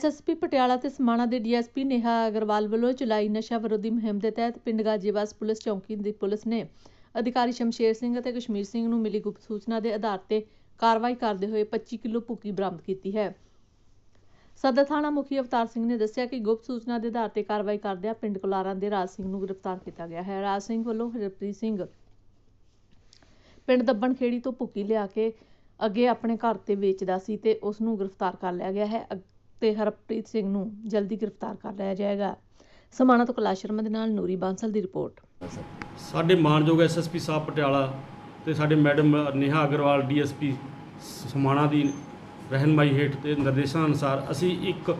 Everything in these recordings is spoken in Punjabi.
ਐਸਐਸਪੀ ਪਟਿਆਲਾ ਤੇ ਸਮਾਣਾ ਦੇ ਡੀਐਸਪੀ ਨੇਹਾ ਅਗਰਵਾਲ ਵੱਲੋਂ ਚਲਾਈ ਨਸ਼ਾ ਵਿਰੋਧੀ ਮੁਹਿੰਮ ਦੇ ਤਹਿਤ ਪਿੰਡ ਗਾਜੀਵਾਸ ਪੁਲਿਸ ਚੌਕੀ ਦੀ ਪੁਲਿਸ ਨੇ ਅਧਿਕਾਰੀ ਸ਼ਮਸ਼ੇਰ ਸਿੰਘ ਅਤੇ ਕਸ਼ਮੀਰ ਸਿੰਘ ਨੂੰ ਮਿਲੀ ਗੁਪਤ ਸੂਚਨਾ ਦੇ ਆਧਾਰ ਤੇ ਕਾਰਵਾਈ ਕਰਦੇ ਹੋਏ 25 ਕਿਲੋ ਭੁੱਕੀ ਬਰਾਮਦ ਕੀਤੀ ਹੈ। ਸਦਰ ਥਾਣਾ ਮੁਖੀ ਅਵਤਾਰ ਸਿੰਘ ਨੇ ਦੱਸਿਆ ਕਿ ਗੁਪਤ ਸੂਚਨਾ ਦੇ ਆਧਾਰ ਤੇ ਕਾਰਵਾਈ ਕਰਦਿਆਂ ਪਿੰਡ ਕੁਲਾਰਾਂ ਦੇ ਰਾਜ ਸਿੰਘ ਨੂੰ ਗ੍ਰਿਫਤਾਰ ਕੀਤਾ ਗਿਆ ਹੈ। ਰਾਜ ਸਿੰਘ ਵੱਲੋਂ ਹਰਪ੍ਰੀਤ ਸਿੰਘ ਪਿੰਡ ਦੱਬਣ ਖੇੜੀ ਤੋਂ ਭੁੱਕੀ ਲਿਆ ਕੇ ਅੱਗੇ ਆਪਣੇ ਘਰ ਤੇ ਵੇਚਦਾ ਸੀ ਤੇ ਉਸ ਨੂੰ ਗ੍ਰਿਫਤਾਰ ਕਰ ਲਿਆ ਗਿਆ ਹੈ। ਤੇ ਹਰਪ੍ਰੀਤ ਸਿੰਘ ਨੂੰ ਜਲਦੀ ਗ੍ਰਿਫਤਾਰ ਕਰ ਲਿਆ ਜਾਏਗਾ। ਸਮਾਣਾ ਤੋਂ ਕੈਲਾਸ਼ ਸ਼ਰਮਾ ਦੇ ਨਾਲ ਨੂਰੀ ਬਾਂਸਲ ਦੀ ਰਿਪੋਰਟ। ਸਾਡੇ ਮਾਨਯੋਗ ਐਸਐਸਪੀ ਸਾਹਿਬ ਪਟਿਆਲਾ ਤੇ ਸਾਡੇ ਮੈਡਮ ਨੇਹਾ ਅਗਰਵਾਲ ਡੀਐਸਪੀ ਸਮਾਣਾ ਦੀ ਰਹਿਨਮਾਈ ਹੇਠ ਤੇ ਨਿਰਦੇਸ਼ਾਂ ਅਨੁਸਾਰ ਅਸੀਂ ਇੱਕ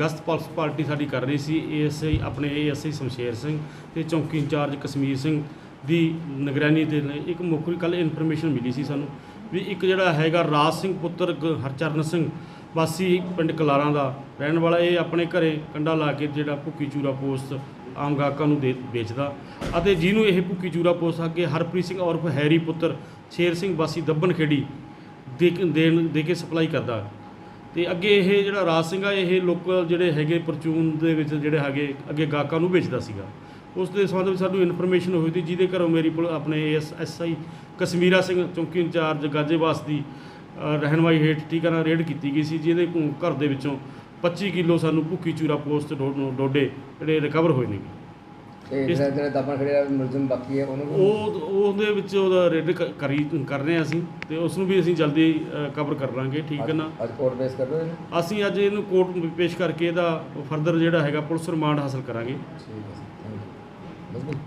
ਗਸਤ ਪੁਲਿਸ ਪਾਰਟੀ ਸਾਡੀ ਕਰ ਰਹੀ ਸੀ, ਏਐਸਆਈ ਆਪਣੇ ਏਐਸਆਈ ਸ਼ਮਸ਼ੇਰ ਸਿੰਘ ਤੇ ਚੌਂਕੀ ਇੰਚਾਰਜ ਕਸ਼ਮੀਰ ਸਿੰਘ ਦੀ ਨਿਗਰਾਨੀ ਦੇ ਲਈ ਇੱਕ ਮੁੱਖ ਕੱਲ ਇਨਫੋਰਮੇਸ਼ਨ ਮਿਲੀ ਸੀ ਸਾਨੂੰ ਵੀ ਇੱਕ ਜਿਹੜਾ ਹੈਗਾ ਰਾਜ ਸਿੰਘ ਪੁੱਤਰ ਹਰਚਰਨ ਸਿੰਘ ਵਾਸੀ ਪਿੰਡ ਕਲਾਰਾਂ ਦਾ ਰਹਿਣ ਵਾਲਾ ਇਹ ਆਪਣੇ ਘਰੇ ਕੰਡਾ ਲਾ ਕੇ ਜਿਹੜਾ ਭੁੱਕੀ ਚੂਰਾ ਪੋਸਟ ਆਮ ਗਾਹਕਾਂ ਨੂੰ ਦੇ ਵੇਚਦਾ ਅਤੇ ਜਿਹਨੂੰ ਇਹ ਭੁੱਕੀ ਚੂਰਾ ਪੋਸਟ ਅੱਗੇ ਹਰਪ੍ਰੀਤ ਸਿੰਘ ਔਰਫ ਹੈਰੀ ਪੁੱਤਰ ਸ਼ੇਰ ਸਿੰਘ ਵਾਸੀ ਦੱਬਨ ਖੇੜੀ ਦੇ ਦੇਣ, ਦੇ ਕੇ ਸਪਲਾਈ ਕਰਦਾ। ਤੇ ਅੱਗੇ ਇਹ ਜਿਹੜਾ ਰਾਜ ਸਿੰਘ ਆ, ਇਹ ਲੋਕਲ ਜਿਹੜੇ ਹੈਗੇ ਪਰਚੂਨ ਦੇ ਵਿੱਚ ਜਿਹੜੇ ਹੈਗੇ, ਅੱਗੇ ਗਾਹਕਾਂ ਨੂੰ ਵੇਚਦਾ ਸੀਗਾ। ਉਸ ਦੇ ਸੰਬੰਧ ਵਿੱਚ ਸਾਨੂੰ ਇਨਫੋਰਮੇਸ਼ਨ ਹੋਈ ਸੀ, ਜਿਹਦੇ ਘਰੋਂ ਮੇਰੀ ਪੁਲ- ਆਪਣੇ ਐਸ ਐਸਆਈ ਕਸ਼ਮੀਰਾ ਸਿੰਘ ਚੌਂਕੀ ਇੰਚਾਰਜ ਗਾਜੇਵਾਸ ਦੀ ਰਹਿਨਮਾਈ ਹੇਠ ਨਾ ਰੇਡ ਕੀਤੀ ਗਈ ਸੀ ਜਿਹਦੇ ਘਰ ਦੇ ਵਿੱਚੋਂ 25 ਕਿਲੋ ਸਾਨੂੰ ਭੁੱਕੀ ਚੂਰਾ ਪੋਸਟ ਡੋਡੇ ਜਿਹੜੇ ਰਿਕਵਰ ਹੋਏ ਨੇ। ਤੇ ਜਿਹੜਾ ਜਿਹੜਾ ਦਾਪਣ ਖੜਿਆ ਮੁਲਜ਼ਮ ਬਾਕੀ ਹੈ ਉਹਨੂੰ ਵੀ- ਉਹ ਉਹਦੇ ਵਿੱਚ ਉਹਦਾ ਰੇਡ ਕਰੀ ਕਰ ਰਹੇ ਹਾਂ ਅਸੀਂ ਤੇ ਉਸ ਨੂੰ ਵੀ ਅਸੀਂ ਜਲਦੀ ਕਵਰ ਕਰ ਲਾਂਗੇ ਠੀਕ ਹੈ ਨਾ? ਅੱਜ ਕੋਰਟ ਬੇਸ ਕਰ ਰਹੇ ਨੇ? ਅਸੀਂ ਅੱਜ ਇਹਨੂੰ ਕੋਰਟ ਪੇਸ਼ ਕਰਕੇ ਇਹਦਾ ਫਰਦਰ ਜਿਹੜਾ ਹੈਗਾ ਪੁਲਿਸ ਰਿਮਾਂਡ ਹਾਸਲ ਕਰਾਂਗੇ। ਠੀਕ ਹੈ